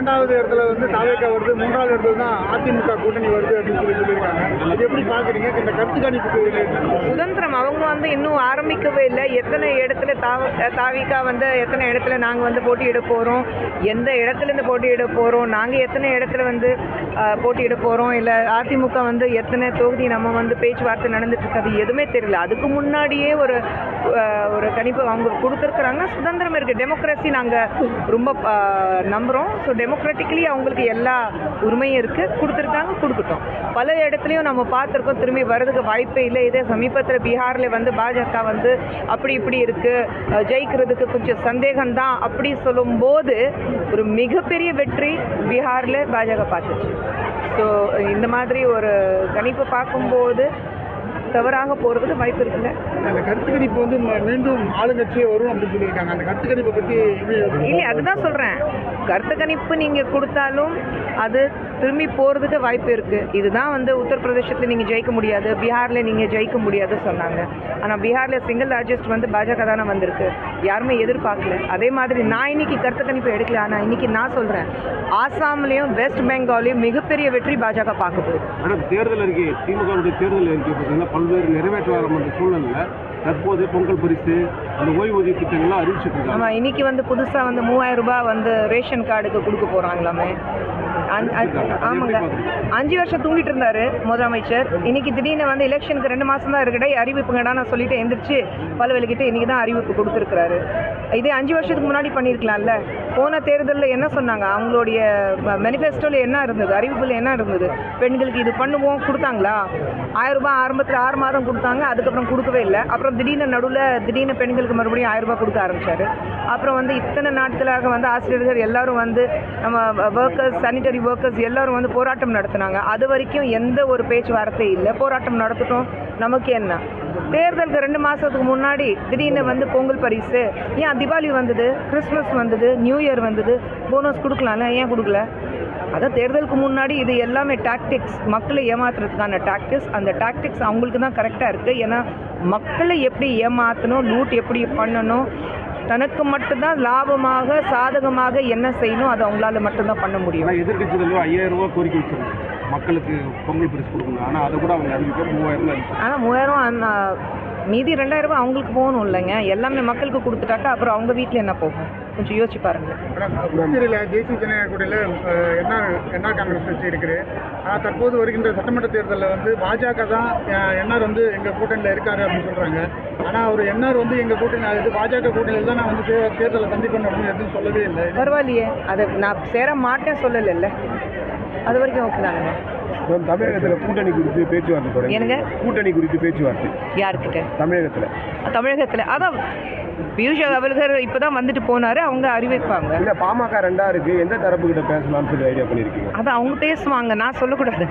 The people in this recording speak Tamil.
இரண்டாவது இடத்துல வந்து தாவேக்கா வருது மூன்றாவது இடத்துல தான் அதிமுக கூட்டணி வருது அப்படின்னு சொல்லி சொல்லியிருக்காங்க. அது எப்படி பாக்குறீங்க? இந்த கருத்து கணிப்புக்கு சுதந்திரம் அவங்க வந்து இன்னும் ஆரம்பிக்கவே இல்லை. எத்தனை இடத்துல தாவ தாவிக்கா வந்து எத்தனை இடத்துல நாங்கள் வந்து போட்டியிட போகிறோம் எந்த இடத்துலேருந்து போட்டியிட போகிறோம் நாங்கள் எத்தனை இடத்துல வந்து போட்டியிட போகிறோம் இல்லை அதிமுக வந்து எத்தனை தொகுதி நம்ம வந்து பேச்சுவார்த்தை நடந்துட்டு இருக்காது எதுவுமே தெரியல. அதுக்கு முன்னாடியே ஒரு ஒரு கணிப்பு அவங்க கொடுத்துருக்குறாங்க. சுதந்திரம் இருக்குது டெமோக்ரஸி நாங்கள் ரொம்ப நம்புகிறோம் ஸோ டெமோக்ராட்டிக்கலி அவங்களுக்கு எல்லா உரிமையும் இருக்குது கொடுத்துருக்காங்க கொடுக்கட்டும் பல இடத்துலையும் நம்ம பார்த்துருக்கோம். திரும்பி வர்றதுக்கு வாய்ப்பே இல்லை. இதே சமீபத்தில் பீகாரில் வந்து பாஜக வந்து அப்படி இப்படி இருக்குது ஜெயிக்கிறதுக்கு கொஞ்சம் சந்தேகம்தான் அப்படி சொல்லும்போது ஒரு மிகப்பெரிய வெற்றி பீகாரில் பாஜக பார்த்துச்சு. ஸோ இந்த மாதிரி ஒரு கணிப்பு பார்க்கும்போது தவறாக போகிறதுக்கு வாய்ப்பு இருக்குல்ல? அந்த கருத்து கணிப்பு வந்து மீண்டும் ஆளுங்கட்சியே வரும் அப்படின்னு சொல்லியிருக்காங்க. அந்த கருத்து கணிப்பை பத்தி எப்படி இல்லை அதுதான் சொல்கிறேன் கருத்து கணிப்பு நீங்கள் கொடுத்தாலும் அது திரும்பி போகிறதுக்கு வாய்ப்பு இருக்குது இதுதான் வந்து உத்தரப்பிரதேசத்தில் நீங்கள் ஜெயிக்க முடியாது. பீகாரில் நீங்கள் ஜெயிக்க முடியாது சொன்னாங்க. ஆனால் பீகாரில் சிங்கிள் லார்ஜஸ்ட் வந்து பாஜக தானே வந்திருக்கு. யாருமே எதிர்பார்க்கல. அதே மாதிரி நான் இன்னைக்கு கருத்து கணிப்பு எடுக்கல. ஆனால் இன்னைக்கு நான் சொல்கிறேன் ஆசாம்லேயும் வெஸ்ட் பெங்கால்லையும் மிகப்பெரிய வெற்றி பாஜக பார்க்க போகுது. மேடம் தேர்தல் அறிக்கை திமுகவுடைய தேர்தல் அறிக்கை பார்த்தீங்கன்னா பல்வேறு நிறைவேற்றாத என்ற சூழ்நிலையில் தற்போது பொங்கல் பரிசு அந்த ஓய்வூதிய திட்டங்கள்லாம் அறிவிச்சிட்டு இருக்காங்க. ஆமாம் இன்னைக்கு வந்து புதுசாக வந்து மூவாயிரம் ரூபாய் வந்து ரேஷன் கார்டுக்கு கொடுக்க போகிறாங்களாமே ஆமாங்க. அஞ்சு வருஷம் தூங்கிட்டு இருந்தாரு முதலமைச்சர். இன்னைக்கு திடீர்னு வந்து எலெக்ஷனுக்கு ரெண்டு மாசம் தான் இருக்குடா அறிவிப்புங்கடா நான் சொல்லிட்டு எந்திரிச்சு பல இன்னைக்கு தான் அறிவிப்பு கொடுத்துருக்குறாரு. இதே அஞ்சு வருஷத்துக்கு முன்னாடி பண்ணியிருக்கலாம்ல போன தேர்தலில் என்ன சொன்னாங்க? அவங்களுடைய மேனிஃபெஸ்டோவில் என்ன இருந்தது? அறிவிப்பில் என்ன இருந்தது? பெண்களுக்கு இது பண்ணுவோம் கொடுத்தாங்களா? ஆயிரம் ரூபாய் ஆரம்பத்தில் ஆறு மாதம் கொடுத்தாங்க அதுக்கப்புறம் கொடுக்கவே இல்லை. அப்புறம் திடீர்னு நடுவில் திடீர்னு பெண்களுக்கு மறுபடியும் ஆயிரம் ரூபாய் கொடுக்க ஆரம்பித்தார் அப்புறம் வந்து இத்தனை நாட்களாக வந்து ஆசிரியர்கள் எல்லாரும் வந்து நம்ம ஒர்க்கர்ஸ் சானிட்டரி ஒர்க்கர்ஸ் எல்லோரும் வந்து போராட்டம் நடத்தினாங்க. அது வரைக்கும் எந்த ஒரு பேச்சுவார்த்தை இல்லை. போராட்டம் நடத்திட்டோம். நமக்கு என்ன? தேர்தலுக்கு ரெண்டு மாதத்துக்கு முன்னாடி திடீர்னு வந்து பொங்கல் பரிசு. ஏன் தீபாவளி வந்தது? கிறிஸ்மஸ் வந்தது. நியூ இயர் வந்தது. போனஸ் கொடுக்கலாம்ல? ஏன் கொடுக்கல? அதான் தேர்தலுக்கு முன்னாடி இது எல்லாமே டாக்டிக்ஸ் மக்களை ஏமாத்துறதுக்கான டாக்டிக்ஸ் அந்த டாக்டிக்ஸ் அவங்களுக்கு தான் கரெக்டாக இருக்குது ஏன்னா மக்களை எப்படி ஏமாற்றணும் லூட் எப்படி பண்ணணும்? தனக்கு மட்டும்தான் லாபமாக சாதகமாக என்ன செய்யணும் அது அவங்களால மட்டும்தான் பண்ண முடியும். எதிர்கட்சிகள் ஐயாயிரம் ரூபாய் கோரிக்கை வச்சிருக்காங்க. மக்களுக்கு பொங்கல் பரிசு கொடுக்கணும். ஆனால் அதை கூட அவங்க மூவாயிரம் ஆனால் மூவாயிரம் மீதி ரெண்டாயிரம் ரூபாய் அவங்களுக்கு போகணும் இல்லைங்க. எல்லாமே மக்களுக்கு கொடுத்துட்டாக்கா அப்புறம் அவங்க வீட்டில் என்ன போகும்? கொஞ்சம் யோசிச்சு பாருங்க. புதுச்சேரியில் தேசிய ஜனநாயக கூட்டணியில் என்ஆர் என்ஆர் காங்கிரஸ் கட்சி இருக்குது? ஆனால் தற்போது வருகின்ற சட்டமன்ற தேர்தலில் வந்து பாஜக தான் என்ஆர் வந்து எங்கள் கூட்டணியில் இருக்காரு அப்படின்னு சொல்கிறாங்க ஆனால் அவர் என்ஆர் வந்து எங்கள் கூட்டணி அது பாஜக கூட்டணியில் தான் நான் வந்து தேர்தலை சந்திப்பேன் அப்படின்னு எதுவும் சொல்லவே இல்லை. பரவாயில்லையே. அதை நான் சேர மாட்டேன் சொல்லலைல்ல. அது வரைக்கும் ஓகே தானுங்க மேம் தமிழகத்தில் கூட்டணி குறித்து பேச்சுவார்த்தை தொடங்கி. என்னங்க? கூட்டணி குறித்து பேச்சுவார்த்தை. யார்கிட்ட? தமிழகத்தில். தமிழகத்தில். அதான் பியூஷ் அவல்கர் இப்போ தான் வந்துட்டு போனார் அவங்க அறிவிப்பாங்க. இல்லை பாமக ரெண்டா இருக்கு. எந்த தரப்பு கிட்ட பேசலாம்னு சொல்லி ஐடியா பண்ணியிருக்கீங்க அதை அவங்க பேசுவாங்க நான் சொல்லக்கூடாது.